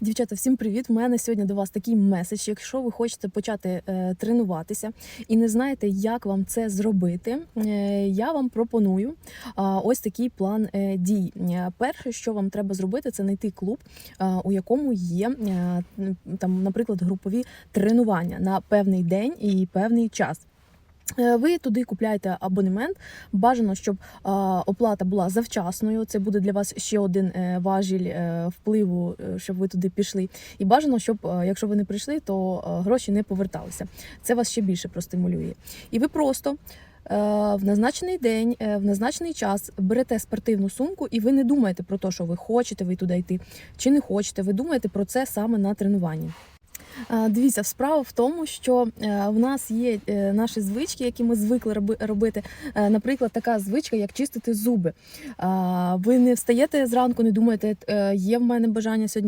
Дівчата, всім привіт! У мене сьогодні до вас такий меседж. Якщо ви хочете почати е, тренуватися і не знаєте, як вам це зробити, е, я вам пропоную а, ось такий план е, дій. Е, Перше, що вам треба зробити, це знайти клуб, а, у якому є е, там, наприклад, групові тренування на певний день і певний час. Е, Ви туди купляєте абонемент. Бажано, щоб оплата була завчасною. Це буде для вас ще один е, важіль е, впливу, щоб ви туди пішли. І бажано, щоб якщо ви не прийшли, то гроші не поверталися. Це вас ще більше простимулює. І ви просто. В назначений день, в назначений час берете спортивну сумку, і ви не думаєте про те, що ви хочете ви туди йти чи не хочете. Ви думаєте про це саме на тренуванні. Е, Дивіться, справа в тому, що е, в нас є е, наші звички, які ми звикли робити. Наприклад, така звичка, як чистити зуби. Ви не встаєте зранку, не думаєте, є в мене бажання сьогодні